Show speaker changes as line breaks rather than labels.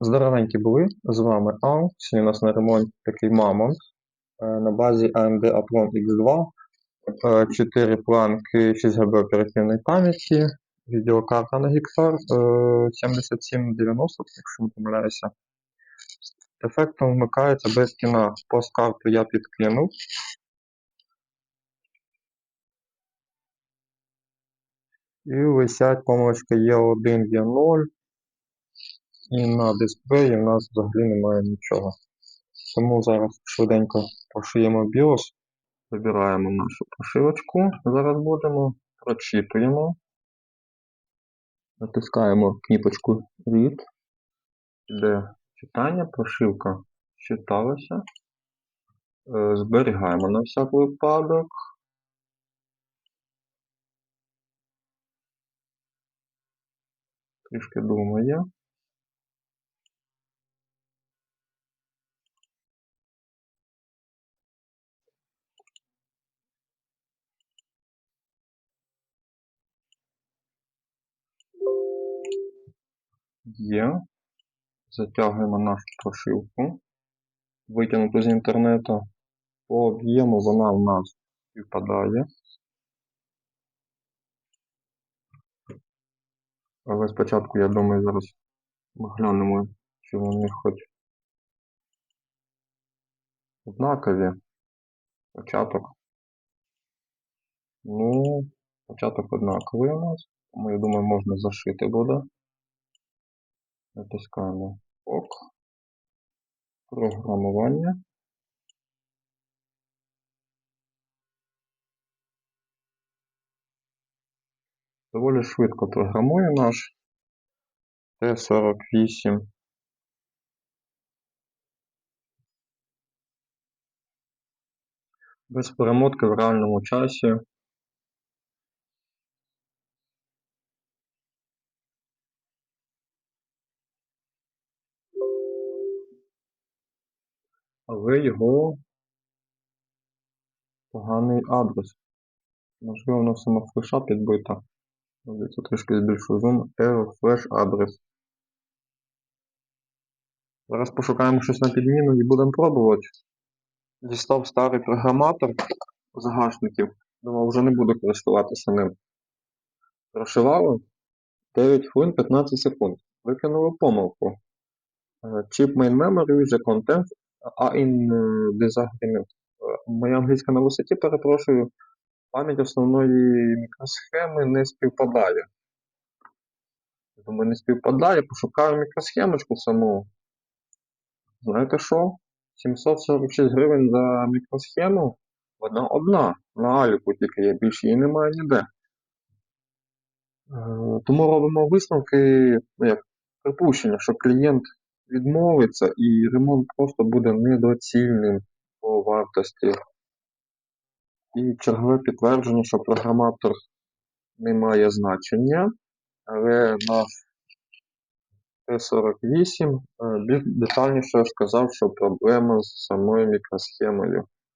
Здоровенькі були, з вами Ал. Сьогодні у нас на ремонт такий мамонт е, на базі AMD Athlon X2, е, 4 планки 6 ГБ оперативної пам'яті, відеокарта на е, 7790, якщо не помиляюся. Ефектом вмикається без кіна. Посткарту я підкинув. І висять помилочка Е1, Е0. І на дисплеї в нас взагалі немає нічого. Тому зараз швиденько пошиємо BIOS. Вибираємо нашу прошивочку. Зараз будемо. Прочитуємо. Натискаємо кнопочку Read. Іде читання, прошивка читалася. Е, Зберігаємо на всяк випадок. Трішки думає. Є. Затягуємо нашу прошивку. Витягнуту з інтернету. По об'єму вона в нас співпадає. Але спочатку, я думаю, зараз ми глянемо, чи вони хоч однакові. Початок. Ну, початок однаковий у нас. Тому я думаю, можна зашити буде. Натискаємо ОК. Програмування. Доволі швидко програмує наш Т-48. Без перемотки в реальному часі. Але його поганий адрес. Можливо, воно сама флеша підбита. Дивіться, трішки збільшую зум. Error flash адрес. Зараз пошукаємо щось на підміну і будемо пробувати. Дістав старий програматор загашників. Думав, вже не буду користуватися ним. Прошивало 9 хвилин 15 секунд. Викинуло помилку. Е, Chip main memory the content are in disagreement. Моя англійська на висоті, перепрошую. Пам'ять основної мікросхеми не співпадає. Думаю, не співпадає, пошукаю мікросхемочку саму. Знаєте що? 746 гривень за мікросхему. Вона одна. На Аліку тільки є, більше її немає ніде. Е, Тому робимо висновки, ну як припущення, що клієнт відмовиться і ремонт просто буде недоцільним по вартості. І чергове підтвердження, що програматор не має значення, але наш Т-48 е, детальніше сказав, що проблема з самою мікросхемою.